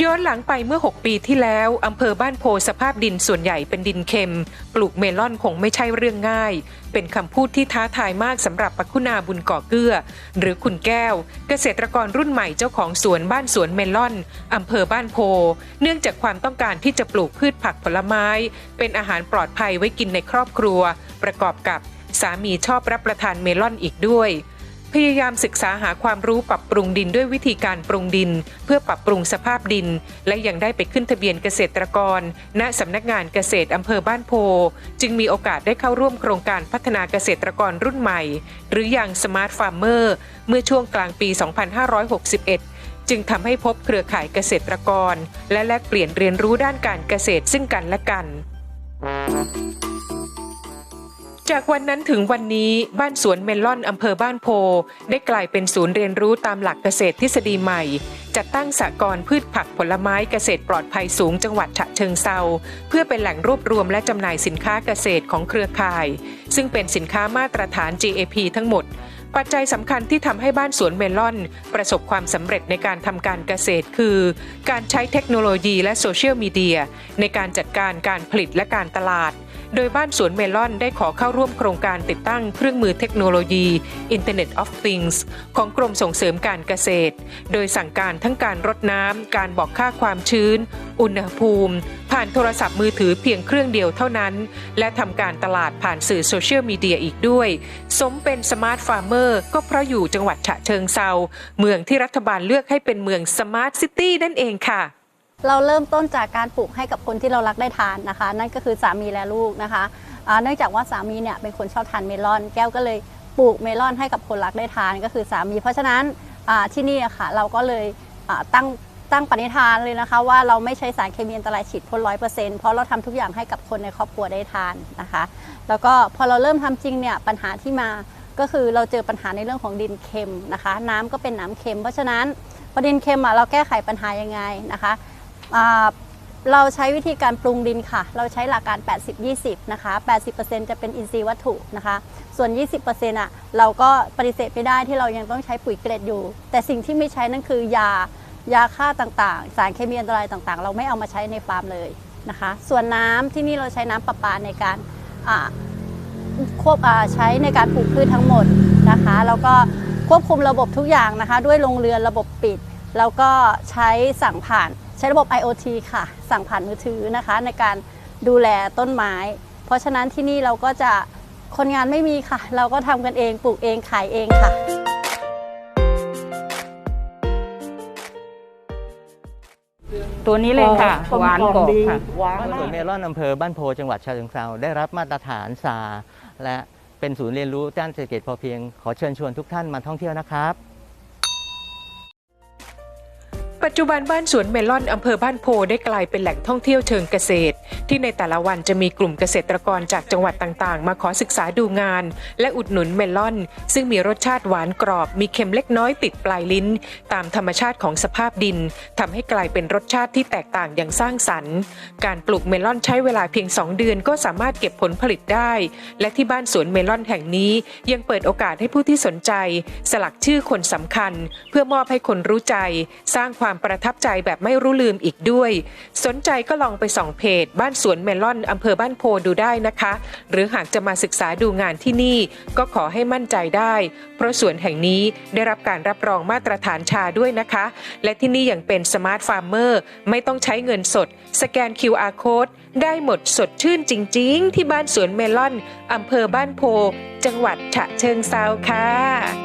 ย้อนหลังไปเมื่อ 6 ปีที่แล้ว อำเภอบ้านโพสภาพดินส่วนใหญ่เป็นดินเค็ม ปลูกเมลอนคงไม่ใช่เรื่องง่าย เป็นคำพูดที่ท้าทายมากสำหรับปักคุณาบุญก่อเกื้อ หรือคุณแก้ว เกษตรกรรุ่นใหม่เจ้าของสวนบ้านสวนเมลอนอำเภอบ้านโพ เนื่องจากความต้องการที่จะปลูกพืชผักผลไม้ เป็นอาหารปลอดภัยไว้กินในครอบครัว ประกอบกับสามีชอบรับประทานเมลอนอีกด้วย พยายามศึกษาหาความรู้ปรับปรุงดินด้วยวิธีการปรุงดิน เพื่อปรับปรุงสภาพดิน และยังได้ไปขึ้นทะเบียนเกษตรกร ณสำนักงานเกษตรอำเภอบ้านโพ จึงมีโอกาสได้เข้าร่วมโครงการพัฒนาเกษตรกรรุ่นใหม่ หรืออย่างสมาร์ทฟาร์มเมอร์เมื่อช่วงกลางปี 2561จึงทำให้พบเครือข่ายเกษตรกร และแลกเปลี่ยนเรียนรู้ด้านการเกษตรซึ่งกันและกัน จากวันนั้นถึงวันนี้บ้านสวนเมลอนอำเภอบ้านโพ ได้กลายเป็นศูนย์เรียนรู้ตามหลักเกษตรทฤษฎีใหม่ จัดตั้งสหกรณ์พืชผักผลไม้เกษตรปลอดภัยสูงจังหวัดฉะเชิงเซาเพื่อเป็นแหล่งรวบรวมและจำหน่ายสินค้าเกษตรของเครือข่าย ซึ่งเป็นสินค้ามาตรฐาน GAP ทั้งหมดปัจจัยสำคัญที่ทำให้บ้านสวนเมลอน ประสบความสำเร็จในการทำการเกษตรคือ การใช้เทคโนโลยีและโซเชียลมีเดียในการจัดการการผลิตและการตลาด โดยบ้านสวนเมลอนได้ขอเข้าร่วมโครงการติดตั้งเครื่องมือเทคโนโลยี Internet of Things ของกรมส่งเสริมการเกษตร โดยสั่งการทั้งการรดน้ำ การบอกค่าความชื้น อุณหภูมิ ผ่านโทรศัพท์มือถือเพียงเครื่องเดียวเท่านั้น และทำการตลาดผ่านสื่อโซเชียลมีเดียอีกด้วย สมเป็นสมาร์ทฟาร์มเมอร์ก็เพราะอยู่จังหวัดฉะเชิงเซาเมืองที่รัฐบาลเลือกให้เป็นเมืองสมาร์ทซิตี้นั่นเองค่ะ เราเริ่มต้นจากการปลูกให้กับคนที่เรารักได้ทานนะคะ นั่นก็คือสามีและลูกนะคะเนื่องจากว่าสามีเนี่ยเป็นคนชอบทานเมลอน แก้วก็เลยปลูกเมลอนให้กับคนรักได้ทานก็คือสามี เพราะฉะนั้นที่นี่ค่ะเราก็เลยตั้งตั้งปณิธานเลยนะคะ ว่าเราไม่ใช้สารเคมีอันตรายฉีดพ่นร้อยเปอร์เซ็นต์เพราะเราทำทุกอย่างให้กับคนในครอบครัวได้ทานนะคะ แล้วก็พอเราเริ่มทำจริงเนี่ยปัญหาที่มาก็คือเราเจอปัญหาในเรื่องของดินเค็มนะคะ น้ำก็เป็นน้ำเค็ม เพราะฉะนั้นพอดินเค็มอะเราแก้ไขปัญหายังไงนะคะ เราใช้วิธีการปรุงดินค่ะ เราใช้หลักการ 80-20 นะคะ 80%จะเป็นอินทรีย์วัตถุนะคะ ส่วน 20%อะเราก็ปฏิเสธไม่ได้ที่เรายังต้องใช้ปุ๋ยเกล็ดอยู่ แต่สิ่งที่ไม่ใช้นั่นคือยายาฆ่าต่างๆ สารเคมีอันตรายต่างๆ เราไม่เอามาใช้ในฟาร์มเลยนะคะ ส่วนน้ำที่นี่เราใช้น้ำประปาในการควบใช้ในการปลูกพืชทั้งหมดนะคะ แล้วก็ควบคุมระบบทุกอย่างนะคะ ด้วยโรงเรือนระบบปิด แล้วก็ใช้สั่งผ่าน ช้ระบบ IoT ค่ะ สั่งผ่านมือถือนะคะ ในการดูแลต้นไม้ เพราะฉะนั้นที่นี่เราก็จะคนงานไม่มีค่ะ เราก็ทำกันเองปลูกเองขายเองค่ะตัวนี้เลยค่ะกลมหวานกล่อมกรอบดีค่ะหวานสวนมากเมลอนอำเภอบ้านโพจังหวัดฉะเชิงเทราได้รับมาตรฐานซาและเป็นศูนย์เรียนรู้ด้านเศรษฐกิจพอเพียง ขอเชิญชวนทุกท่านมาท่องเที่ยวนะครับ ปัจจุบันบ้านสวนเมลอนอำเภอบ้านโพได้กลายเป็นแหล่งท่องเที่ยวเชิงเกษตร ที่ในแต่ละวันจะมีกลุ่มเกษตรกรจากจังหวัดต่างๆ มาขอศึกษาดูงาน และอุดหนุนเมลอน ซึ่งมีรสชาติหวานกรอบ มีเค็มเล็กน้อยติดปลายลิ้น ตามธรรมชาติของสภาพดินทำให้กลายเป็นรสชาติที่แตกต่างอย่างสร้างสรรค์ การปลูกเมลอนใช้เวลาเพียง 2 เดือนก็สามารถเก็บผลผลิตได้ และที่บ้านสวนเมลอนแห่งนี้ยังเปิดโอกาสให้ผู้ที่สนใจ สลักชื่อคนสำคัญ เพื่อมอบให้คนรู้ใจ สร้างความความประทับใจแบบไม่รู้ลืมอีกด้วย สนใจก็ลองไปส่องเพจ บ้านสวนเมลอนอำเภอบ้านโพดูได้นะคะ หรือหากจะมาศึกษาดูงานที่นี่ ก็ขอให้มั่นใจได้ เพราะสวนแห่งนี้ได้รับการรับรองมาตรฐานชาด้วยนะคะ และที่นี่ยังเป็นสมาร์ทฟาร์มเมอร์ไม่ต้องใช้เงินสด สแกน QR code ได้หมดสดชื่นจริง ๆ ที่บ้านสวนเมลอนอำเภอบ้านโพ จังหวัดฉะเชิงเซาค่ะ